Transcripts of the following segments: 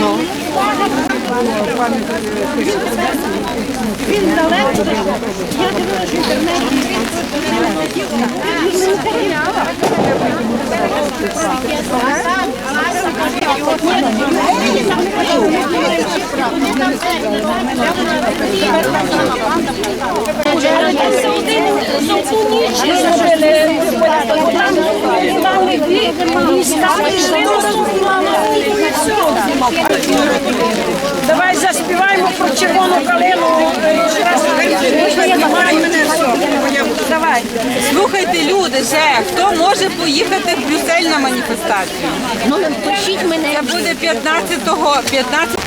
Ну, пам'ять він далеко. Я дивилася в інтернеті. Він не поняла. Давай заспіваємо про червону калину. Давай. Слухайте, люди, ще хто може поїхати в Брюссель на маніфестацію? Ну, пишіть мене. Це буде 15-го, 15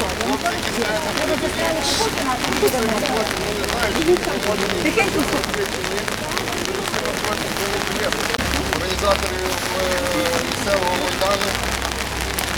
організаторів е, місцевого майдану.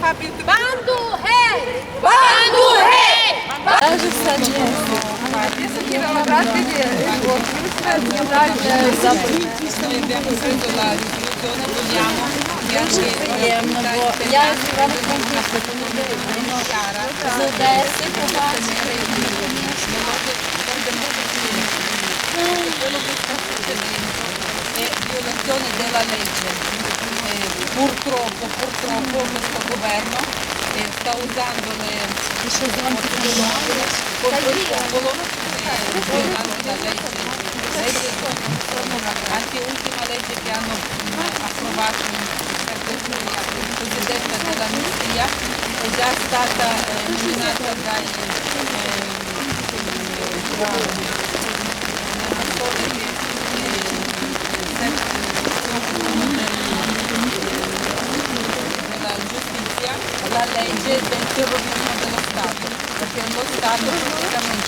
Папі. Банду гей! Банду гей! Я з Одеси questo governo eh, sta usando le forze dell'ordine contro il popolo, eh, violando la legge. gente tem que desenvolvimento da. Porque a nossa cidade, justamente.